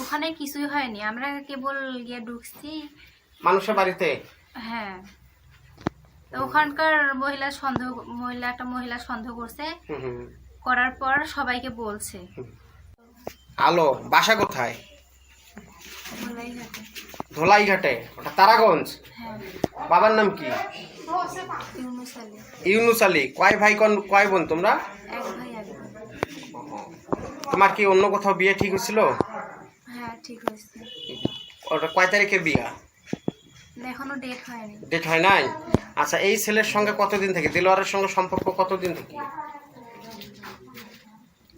ওখানে কিছুই হয়নি। আমরা কেবল গিয়ে ঢুকছি। মানুষের বাড়িতে? হ্যাঁ। তো ওখানকার মহিলা সন্দেহ মহিলা একটা মহিলা সন্দেহ করছে। করার পর সবাইকে বলছে। আলো বাসা কোথায়। ধোলাইঘাটে। ওটা তারাগঞ্জ? হ্যাঁ। বাবার নাম কি? ইউনুস আলী। কয় ভাই কন কয় বোন তোমরা। তোমার কি অন্য কোথাও বিয়ে ঠিক হয়েছিল? হ্যাঁ ঠিক হয়েছে। ওটা কয় তারিখে বিয়া? এখনও ডেট হয়নি। ডেট হয় নাই? আচ্ছা এই ছেলের সঙ্গে কতদিন থেকে? দিলওয়ারের সঙ্গে সম্পর্ক কতদিন থেকে?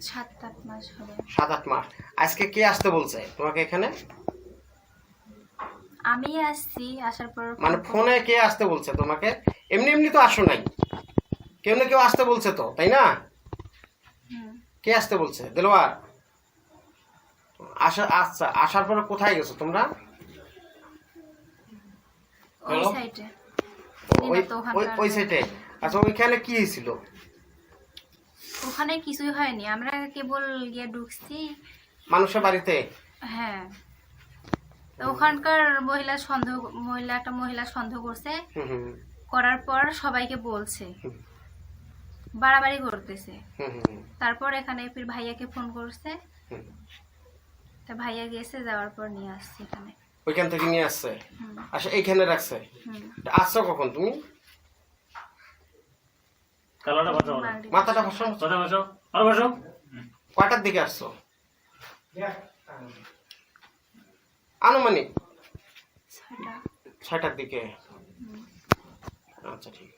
সাত আট মাস হবে। সাত আট মাস। আজকে কে আসতে বলছে তোমাকে এখানে? আমি আসছি আসার পর মানে ফোনে কে আসতে বলছে তোমাকে? এমনি এমনি তো আসো নাই। কেউ না কেউ আসতে বলছে তো তাই না? কে আসতে বলছে? দিলওয়ার আসা আচ্ছা আসার পরে কোথায় গেছো তোমরা? ওই সাইডে আচ্ছা ওইখানে কি হয়েছিল ওখানে কিছুই হয়নি। আমরা কেবল গিয়ে ঢুকছি। মানুষের বাড়িতে? হ্যাঁ। তো ওখানকার মহিলা সন্দেহ মহিলা একটা মহিলা সন্দেহ করছে। করার পর সবাইকে বলছে। বাড়াবাড়ি করতেছে। তারপর এখানে ফির ভাইয়াকে ফোন করছে। তা ভাইয়া গেছে যাওয়ার পর নিয়ে আসছে এখানে। ওইখান থেকে নিয়ে আসছে? আচ্ছা এইখানে রাখছে। আসছো কখন তুমি? কালোটা। মাথাটা ভাসো। কথা বসো আর বসো কয়টার দিকে আসছো? আনুমানিক। ছয়টা। ছয়টার দিকে। আচ্ছা ঠিক আছে।